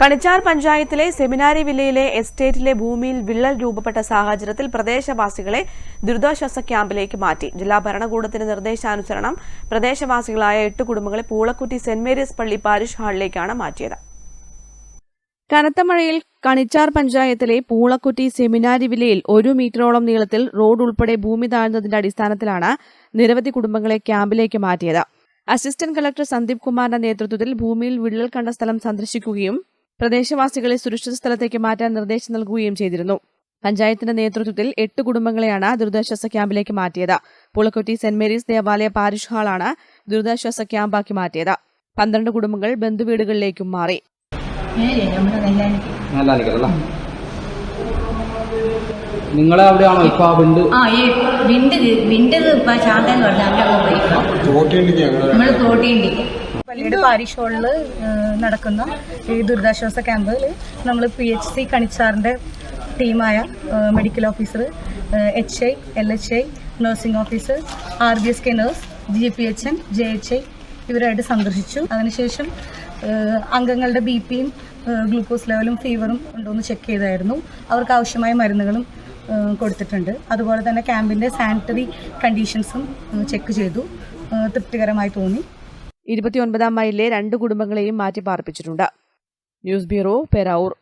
കണിച്ചാർ പഞ്ചായത്തിലെ സെമിനാരി വില്ലയിലെ എസ്റ്റേറ്റിലെ ഭൂമിയിൽ വിള്ളൽ രൂപപ്പെട്ട സാഹചര്യത്തിൽ പ്രദേശവാസികളെ ദുരിതാശ്വാസ ക്യാമ്പിലേക്ക് മാറ്റി. ജില്ലാ ഭരണകൂടത്തിന്റെ നിർദ്ദേശാനുസരണം പ്രദേശവാസികളായ എട്ട് കുടുംബങ്ങളെ പൂളക്കുറ്റി സെന്റ് മേരീസ് പള്ളി പാരിഷ് ഹാളിലേക്കാണ് മാറ്റിയത്. കനത്ത മഴയിൽ കണിച്ചാർ പഞ്ചായത്തിലെ പൂളക്കുറ്റി സെമിനാരി വിലയിൽ ഒരു മീറ്ററോളം നീളത്തിൽ റോഡ് ഉൾപ്പെടെ ഭൂമി താഴ്ന്നതിന്റെ അടിസ്ഥാനത്തിലാണ് നിരവധി കുടുംബങ്ങളെ ക്യാമ്പിലേക്ക് മാറ്റിയത്. അസിസ്റ്റന്റ് കളക്ടർ സന്ദീപ് കുമാറിന്റെ നേതൃത്വത്തിൽ ഭൂമിയിൽ വിള്ളൽ കണ്ട സ്ഥലം സന്ദർശിക്കുകയും പ്രദേശവാസികളെ സുരക്ഷിത സ്ഥലത്തേക്ക് മാറ്റാൻ നിർദ്ദേശം നൽകുകയും ചെയ്തിരുന്നു. പഞ്ചായത്തിന്റെ നേതൃത്വത്തിൽ എട്ട് കുടുംബങ്ങളെയാണ് ദുരിതാശ്വാസ ക്യാമ്പിലേക്ക് മാറ്റിയത്. പുളക്കൊറ്റി സെന്റ് മേരീസ് ദേവാലയ പാരിഷ് ഹാളാണ് ദുരിതാശ്വാസ ക്യാമ്പാക്കി മാറ്റിയത്. പന്ത്രണ്ട് കുടുംബങ്ങൾ ബന്ധുവീടുകളിലേക്കും മാറി. നിങ്ങളെ അവിടെയാണോ? ഇപ്പൊ ആ വിണ്ട്? ആ ഈ വിണ്ട് വിണ്ട് ഇപ്പൊ ശാന്തൻ പറഞ്ഞ അവിടെ പോയി. നമ്മൾ തോട്ടിയുണ്ട്. പള്ളിയുടെ പാരിഷ് ഹാളിൽ നടക്കുന്ന ഈ ദുരിതാശ്വാസ ക്യാമ്പിൽ നമ്മൾ പി എച്ച് സി കണിച്ചാറിന്റെ ടീമായ medical officer H I L H I nursing officer R B S K nurse G P H N J H I ഇവരായിട്ട് സന്ദർശിച്ചു. അതിനുശേഷം അംഗങ്ങളുടെ ബി പിയും ഗ്ലൂക്കോസ് ലെവലും ഫീവറും ഉണ്ടോ എന്ന് ചെക്ക് ചെയ്തായിരുന്നു. അവർക്ക് ആവശ്യമായ മരുന്നുകളും കൊടുത്തിട്ടുണ്ട്. അതുപോലെ തന്നെ ക്യാമ്പിന്റെ സാനിറ്ററി കണ്ടീഷൻസും ചെക്ക് ചെയ്തു. തൃപ്തികരമായി തോന്നി. ഇരുപത്തിയൊൻപതാം മൈലിലെ രണ്ട് കുടുംബങ്ങളെയും മാറ്റി പാർപ്പിച്ചിട്ടുണ്ട് ന്യൂസ് ബ്യൂറോ പെരാവൂർ.